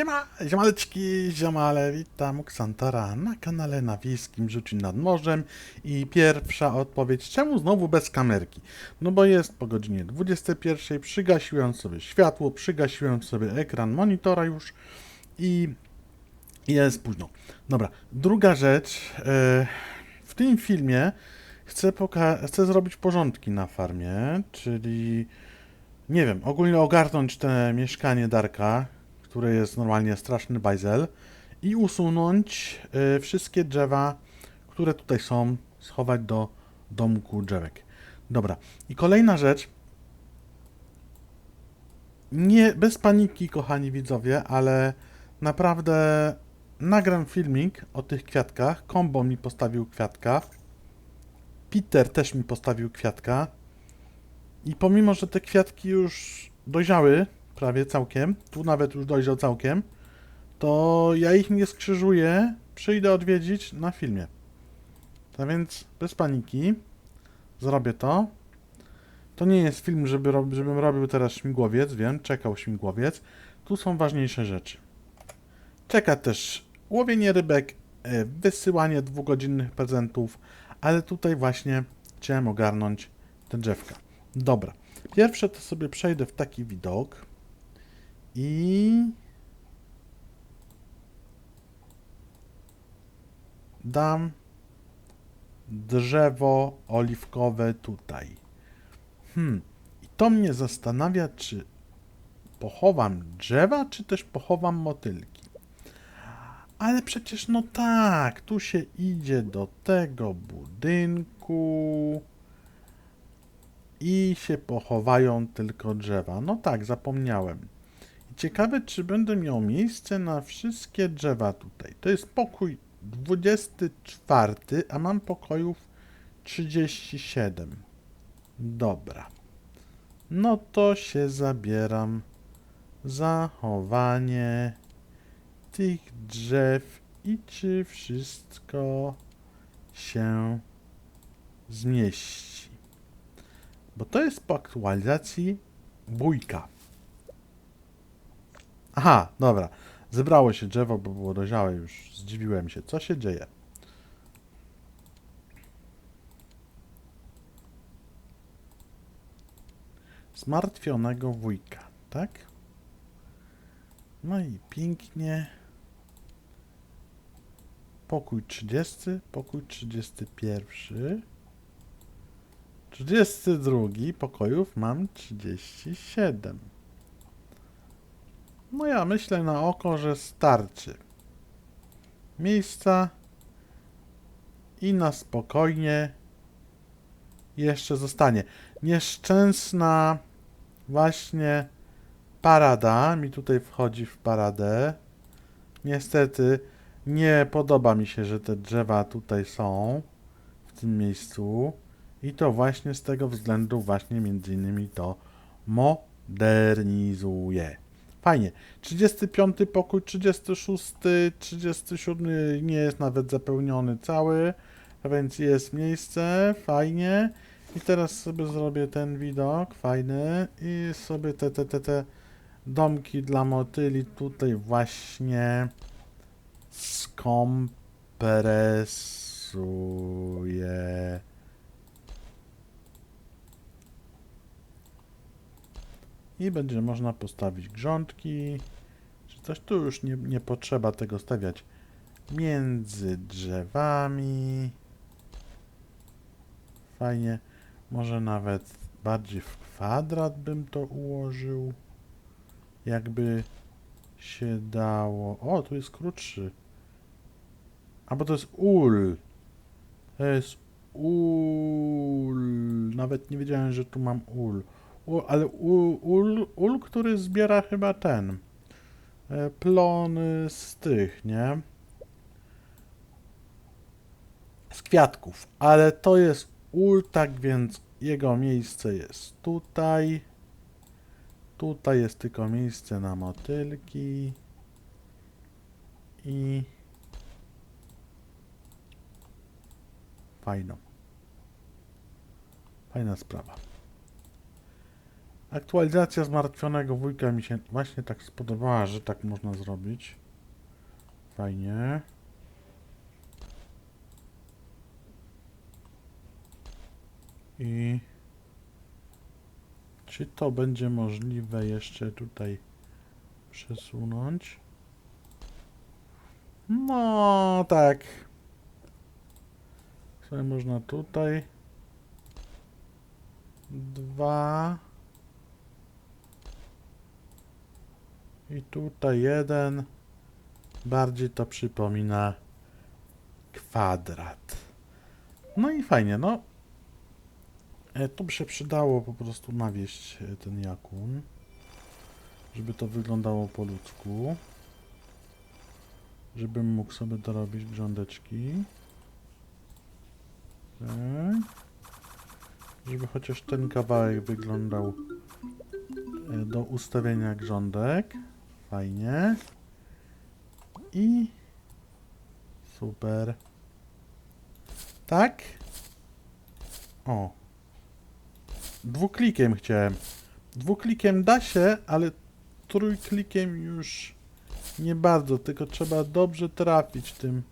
Siema, ziomaleczki, ziomale, witam Ksantara na kanale na wiejskim życiu nad morzem i pierwsza odpowiedź, czemu znowu bez kamerki? No bo jest po godzinie 21, przygasiłem sobie światło, przygasiłem sobie ekran monitora już i jest późno. Dobra, druga rzecz, e, w tym filmie chcę, chcę zrobić porządki na farmie, czyli nie wiem, ogólnie ogarnąć te mieszkanie Darka, które jest normalnie straszny bajzel i usunąć y, wszystkie drzewa, które tutaj są, schować do domku drzewek. Dobra. I kolejna rzecz. Nie, bez paniki, kochani widzowie, ale naprawdę nagram filmik o tych kwiatkach. Kombo mi postawił kwiatka. Peter też mi postawił kwiatka. I pomimo, że te kwiatki już dojrzały, prawie całkiem, tu nawet już dojrzał całkiem, to ja ich nie skrzyżuję, przyjdę odwiedzić na filmie. Tak więc bez paniki, zrobię to. To nie jest film, żeby, żebym robił teraz śmigłowiec, wiem, czekał śmigłowiec. Tu są ważniejsze rzeczy. Czeka też łowienie rybek, e, wysyłanie dwugodzinnych prezentów, ale tutaj właśnie chciałem ogarnąć te drzewka. Dobra. Pierwsze to sobie przejdę w taki widok i dam drzewo oliwkowe tutaj. Hmm. I to mnie zastanawia, czy pochowam drzewa, czy też pochowam motylki. Ale przecież no tak, tu się idzie do tego budynku i się pochowają tylko drzewa. No tak, zapomniałem. Ciekawe, czy będę miał miejsce na wszystkie drzewa tutaj. To jest pokój 24, a mam pokojów 37. Dobra. No to się zabieram za chowanie tych drzew i czy wszystko się zmieści. Bo to jest po aktualizacji bójka. Aha, dobra. Zebrało się drzewo, bo było dojrzałe już. Zdziwiłem się. Co się dzieje? Zmartwionego wujka, tak? No i pięknie. Pokój 30, pokój 31. 32 pokojów mam 37. No ja myślę na oko, że starczy. Miejsca i na spokojnie jeszcze zostanie. Nieszczęsna właśnie parada mi tutaj wchodzi w paradę. Niestety nie podoba mi się, że te drzewa tutaj są w tym miejscu. I to właśnie z tego względu właśnie między innymi to modernizuje. Fajnie. 35 pokój, 36, 37 nie jest nawet zapełniony cały, więc jest miejsce, fajnie. I teraz sobie zrobię ten widok, fajny, i sobie te, te, te, te domki dla motyli tutaj właśnie skompresuję. I będzie można postawić grządki, czy coś. Tu już nie, nie potrzeba tego stawiać między drzewami. Fajnie. Może nawet bardziej w kwadrat bym to ułożył. Jakby się dało. O, tu jest krótszy. A bo to jest ul. To jest ul. Nawet nie wiedziałem, że tu mam ul. U, ale ul, ul, który zbiera chyba ten. e, Plony z tych, nie? Z kwiatków. Ale to jest ul, tak więc jego miejsce jest tutaj. Tutaj jest tylko miejsce na motylki. I fajno. Fajna sprawa. Aktualizacja zmartwionego wujka mi się właśnie tak spodobała, że tak można zrobić. Fajnie. I czy to będzie możliwe jeszcze tutaj przesunąć? No, tak. Sobie można tutaj. Dwa. I tutaj jeden. Bardziej to przypomina kwadrat. No i fajnie, no. E, tu by się przydało po prostu nawieść e, ten jakun. Żeby to wyglądało po ludzku. Żebym mógł sobie dorobić grządeczki. Tak. Żeby chociaż ten kawałek wyglądał e, do ustawienia grządek. Fajnie. I super. Tak? O. Dwuklikiem chciałem. Dwuklikiem da się, ale trójklikiem już nie bardzo, tylko trzeba dobrze trafić tym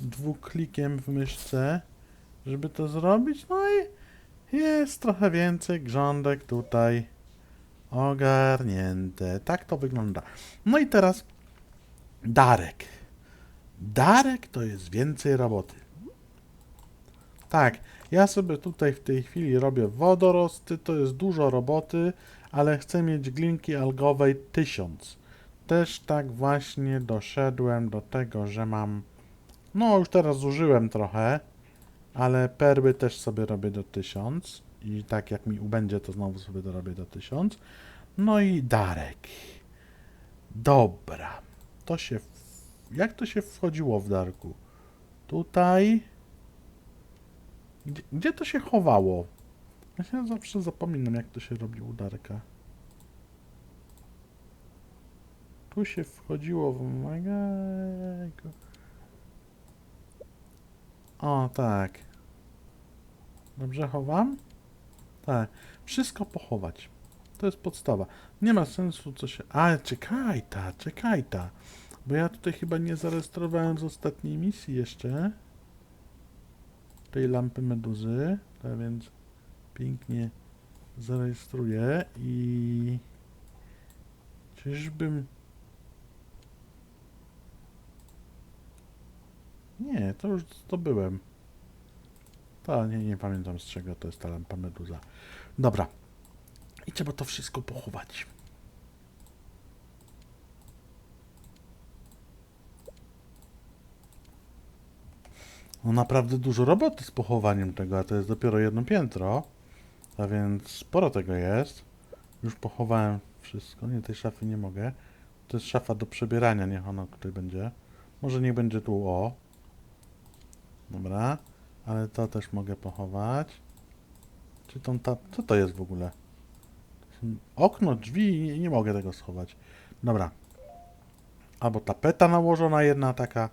dwuklikiem w myszce, żeby to zrobić. No i jest trochę więcej grządek tutaj ogarnięte. Tak to wygląda. No i teraz Darek. Darek to jest więcej roboty. Tak, ja sobie tutaj w tej chwili robię wodorosty, to jest dużo roboty, ale chcę mieć glinki algowej 1000. Też tak właśnie doszedłem do tego, że mam. No, już teraz zużyłem trochę, ale perły też sobie robię do 1000. I tak jak mi ubędzie, to znowu sobie dorobię do 1000. No i Darek. Dobra. To się. Jak to się wchodziło w Darku? Tutaj. Gdzie, gdzie to się chowało? Ja się zawsze zapominam, jak to się robi u Darka. Tu się wchodziło w Magajku. O, tak. Dobrze chowam? Wszystko pochować. To jest podstawa. Nie ma sensu co się... A, czekaj ta, czekaj ta. Bo ja tutaj chyba nie zarejestrowałem z ostatniej misji jeszcze tej lampy meduzy, tak więc pięknie zarejestruję i czyżbym nie, to już zdobyłem. To nie, nie pamiętam z czego to jest ta lampa meduza. Dobra. I trzeba to wszystko pochować. No naprawdę dużo roboty z pochowaniem tego, a to jest dopiero jedno piętro. A więc sporo tego jest. Już pochowałem wszystko. Nie, tej szafy nie mogę. To jest szafa do przebierania, niech ona tutaj będzie. Może nie będzie tu o. Dobra. Ale to też mogę pochować. Czy tą ta... Co to jest w ogóle? Okno, drzwi, nie, nie mogę tego schować. Dobra. Albo tapeta nałożona jedna taka.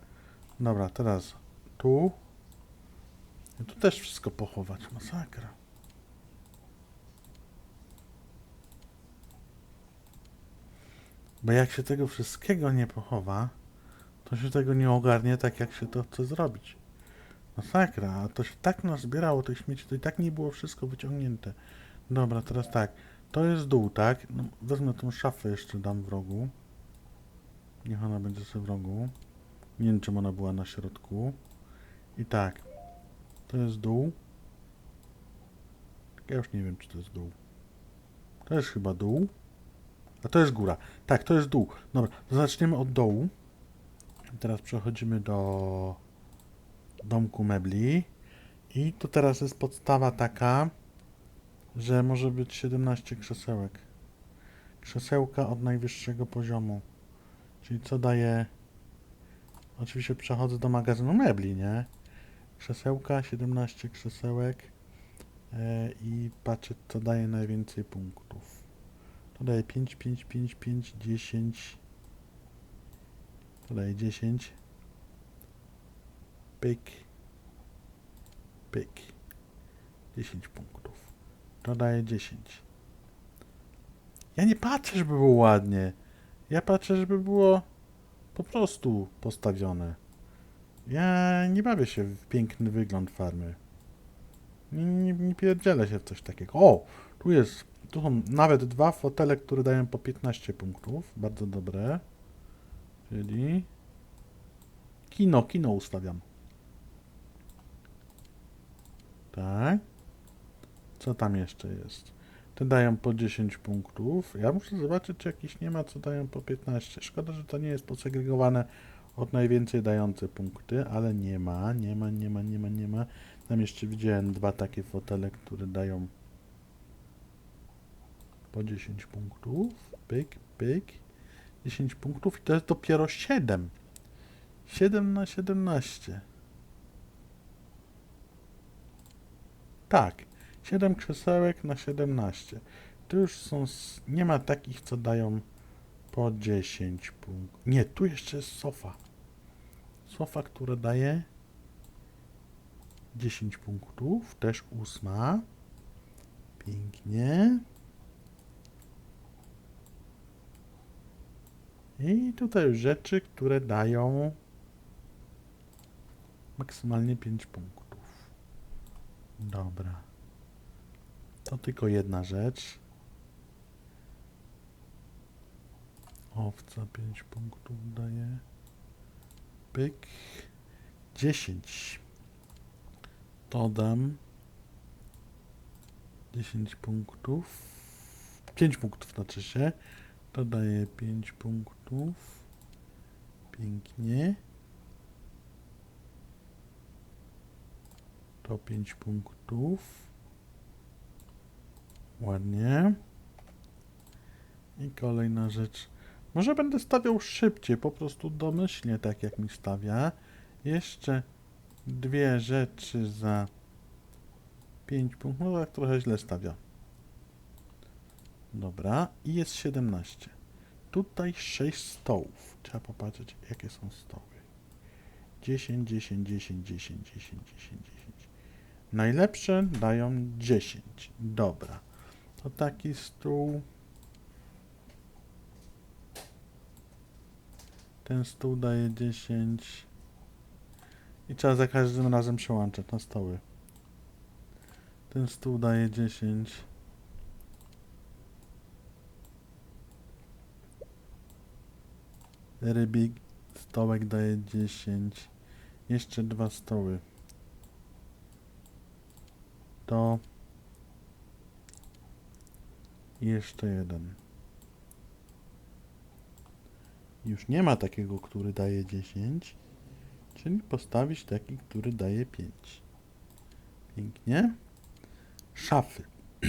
Dobra, teraz tu. I tu też wszystko pochować. Masakra. Bo jak się tego wszystkiego nie pochowa, to się tego nie ogarnie tak, jak się to chce zrobić. Masakra, a to się tak nazbierało tych śmieci, to i tak nie było wszystko wyciągnięte. Dobra, teraz tak. To jest dół, tak? No, wezmę tą szafę jeszcze dam w rogu. Niech ona będzie sobie w rogu. Nie wiem, czym ona była na środku. I tak. To jest dół. Ja już nie wiem, czy to jest dół. To jest chyba dół. A to jest góra. Tak, to jest dół. Dobra, zaczniemy od dołu. Teraz przechodzimy do domku mebli. I tu teraz jest podstawa taka, że może być 17 krzesełek. Krzesełka od najwyższego poziomu. Czyli co daje... Oczywiście przechodzę do magazynu mebli, nie? Krzesełka, 17 krzesełek e, i patrzę, co daje najwięcej punktów. To daje 5, 5, 5, 5, 10. To daje 10. Pyk. Pyk. 10 punktów. To daje 10. Ja nie patrzę, żeby było ładnie. Ja patrzę, żeby było po prostu postawione. Ja nie bawię się w piękny wygląd farmy. Nie, nie, nie pierdzielę się w coś takiego. O! Tu jest, tu są nawet dwa fotele, które dają po 15 punktów. Bardzo dobre. Czyli... Kino, kino ustawiam. Tak. Co tam jeszcze jest? Te dają po 10 punktów. Ja muszę zobaczyć, czy jakiś nie ma, co dają po 15. Szkoda, że to nie jest posegregowane od najwięcej dające punkty, ale nie ma, nie ma, nie ma, nie ma, nie ma. Tam jeszcze widziałem dwa takie fotele, które dają po 10 punktów. Pyk, pyk. 10 punktów i to jest dopiero 7. 7 na 17. Tak. 7 krzesełek na 17. Tu już są. Nie ma takich, co dają po 10 punktów. Nie, tu jeszcze jest sofa. Sofa, która daje 10 punktów. Też ósma. Pięknie. I tutaj już rzeczy, które dają maksymalnie 5 punktów. Dobra. To tylko jedna rzecz. Owca 5 punktów daje. Pyk. 10. To dam. 10 punktów. 5 punktów znaczy się. To daje 5 punktów. Pięknie. To 5 punktów. Ładnie. I kolejna rzecz. Może będę stawiał szybciej, po prostu domyślnie, tak jak mi stawia. Jeszcze dwie rzeczy za 5 punktów. No tak trochę źle stawia. Dobra, i jest 17. Tutaj 6 stołów. Trzeba popatrzeć, jakie są stoły. 10, 10, 10, 10, 10, 10, 10. Najlepsze dają 10. Dobra. To taki stół. Ten stół daje 10. I trzeba za każdym razem przełączać na stoły. Ten stół daje 10. Rybik stołek daje 10. Jeszcze dwa stoły. To jeszcze jeden. Już nie ma takiego, który daje 10, czyli postawić taki, który daje 5. Pięknie. Szafy.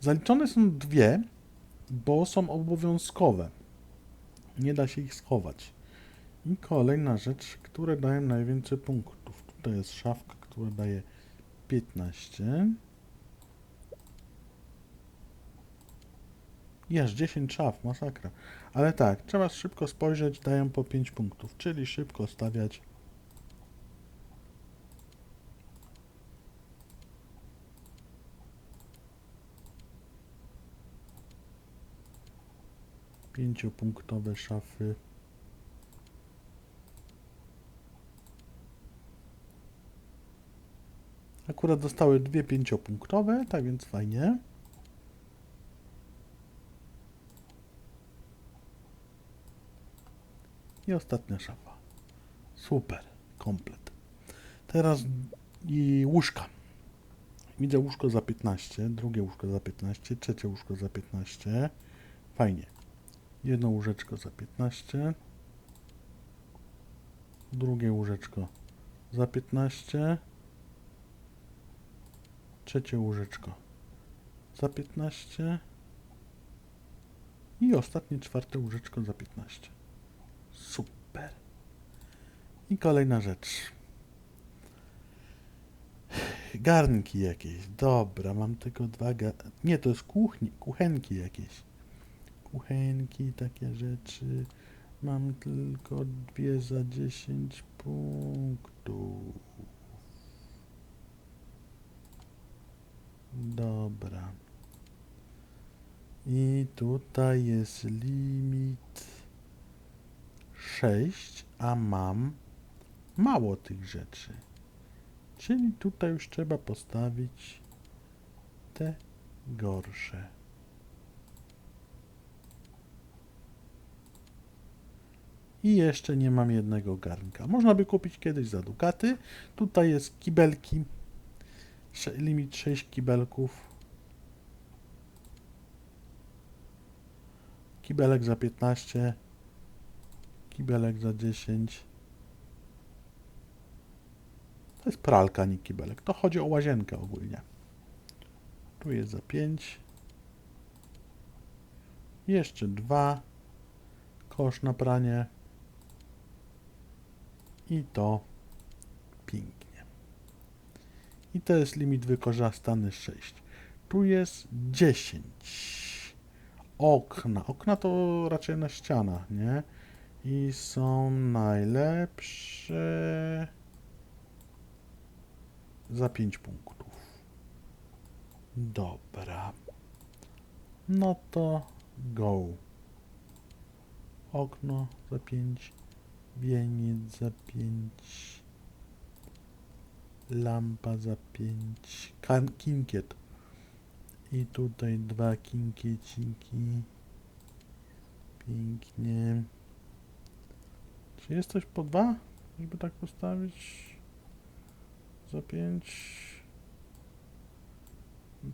Zaliczone są dwie, bo są obowiązkowe. Nie da się ich schować. I kolejna rzecz, które dają najwięcej punktów. Tutaj jest szafka, która daje 15. I aż 10 szaf, masakra. Ale tak, trzeba szybko spojrzeć, dają po 5 punktów, czyli szybko stawiać. Pięciopunktowe szafy. Akurat dostały dwie pięciopunktowe, tak więc fajnie. I ostatnia szafa. Super, komplet. Teraz i łóżka. Widzę łóżko za 15, drugie łóżko za 15, trzecie łóżko za 15. Fajnie. Jedno łóżeczko za 15. Drugie łóżeczko za 15. Trzecie łóżeczko za 15. I ostatnie czwarte łóżeczko za 15. Super. I kolejna rzecz. Garnki jakieś. Dobra, mam tylko dwa gar... Nie, to jest kuchni, kuchenki jakieś. Kuchenki, takie rzeczy. Mam tylko dwie za 10 punktów. Dobra. I tutaj jest limit 6, a mam mało tych rzeczy. Czyli tutaj już trzeba postawić te gorsze. I jeszcze nie mam jednego garnka. Można by kupić kiedyś za dukaty. Tutaj jest kibelki. Limit 6 kibelków. Kibelek za 15. Kibelek za 10. To jest pralka, nie kibelek. To chodzi o łazienkę ogólnie. Tu jest za 5. Jeszcze dwa. Kosz na pranie. I to pięknie. I to jest limit wykorzystany 6. Tu jest 10. Okna. Okna to raczej na ścianach, nie? I są najlepsze za 5 punktów. Dobra. No to go. Okno za 5. Wieniec za 5. Lampa za 5. Kinkiet. I tutaj dwa kinkieciki. Pięknie. Czy jest coś po dwa? Żeby tak postawić? Za 5.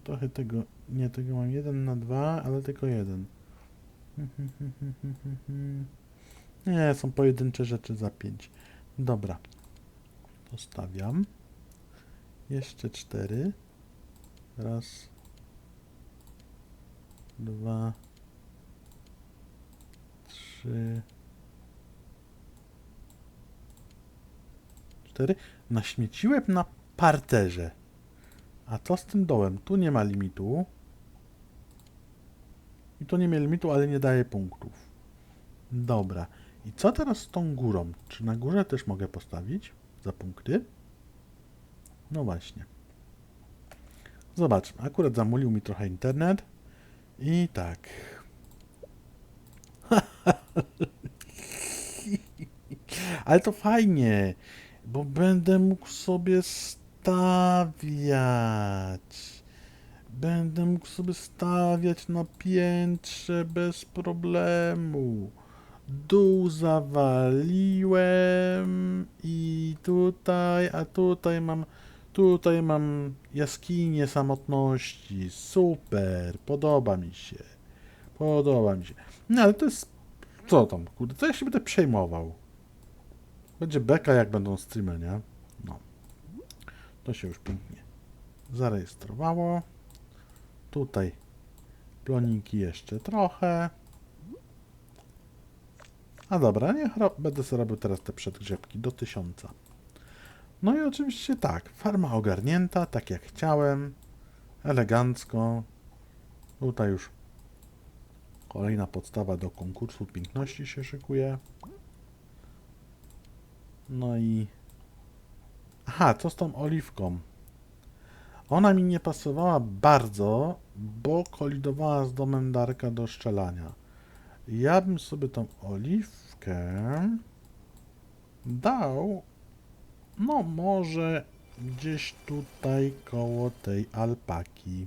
Trochę tego, nie, tego mam jeden na dwa, ale tylko jeden. Nie, są pojedyncze rzeczy za 5. Dobra. Postawiam. Jeszcze cztery. Raz. Dwa. Trzy. Cztery. Naśmieciłem na parterze. A co z tym dołem? Tu nie ma limitu. I tu nie ma limitu, ale nie daje punktów. Dobra. I co teraz z tą górą? Czy na górze też mogę postawić za punkty? No właśnie. Zobaczmy. Akurat zamulił mi trochę internet. I tak. Ale to fajnie, bo będę mógł sobie stawiać. Będę mógł sobie stawiać na piętrze bez problemu. Dół zawaliłem i tutaj, a tutaj mam, tutaj mam jaskinię samotności. Super, podoba mi się. Podoba mi się. No ale to jest, co tam, kurde, co ja się będę przejmował? Będzie beka, jak będą streamy, nie? No. To się już pięknie zarejestrowało. Tutaj ploniki jeszcze trochę. A dobra, niech będę sobie robił teraz te przedgrzebki do tysiąca. No i oczywiście tak, farma ogarnięta, tak jak chciałem. Elegancko. Tutaj już kolejna podstawa do konkursu piękności się szykuje. No i... Aha, co z tą oliwką? Ona mi nie pasowała bardzo, bo kolidowała z domem Darka do szczelania. Ja bym sobie tą oliwkę dał, no może gdzieś tutaj koło tej alpaki.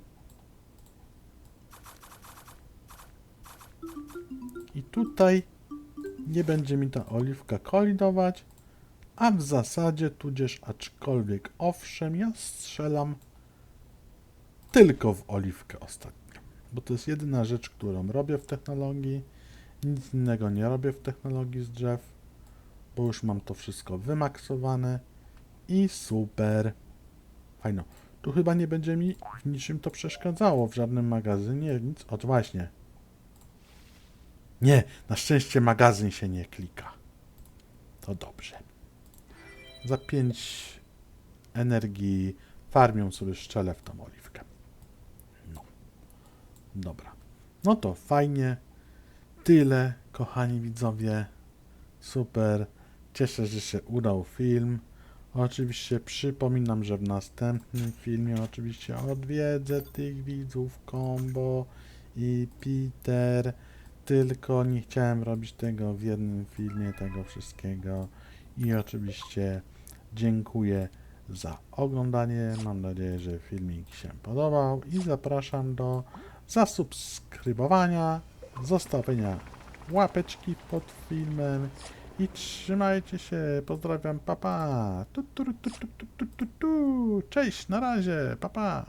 I tutaj nie będzie mi ta oliwka kolidować, a w zasadzie tudzież aczkolwiek owszem, ja strzelam tylko w oliwkę ostatnio, bo to jest jedyna rzecz, którą robię w technologii. Nic innego nie robię w technologii z drzew, bo już mam to wszystko wymaksowane i super. Fajno. Tu chyba nie będzie mi w niczym to przeszkadzało, w żadnym magazynie, nic. Właśnie. Nie, na szczęście magazyn się nie klika. To dobrze. Za 5 energii farmią sobie szczelę w tą oliwkę. No. Dobra. No to fajnie. Tyle, kochani widzowie. Super. Cieszę że się udał film. Oczywiście przypominam, że w następnym filmie oczywiście odwiedzę tych widzów combo i Peter, tylko nie chciałem robić tego w jednym filmie, tego wszystkiego. I oczywiście dziękuję za oglądanie. Mam nadzieję, że filmik się podobał i zapraszam do zasubskrybowania, zostawienia łapeczki pod filmem i trzymajcie się. Pozdrawiam, papa. Tu, tu, tu, tu, tu, tu, tu, tu. Cześć, na razie, papa.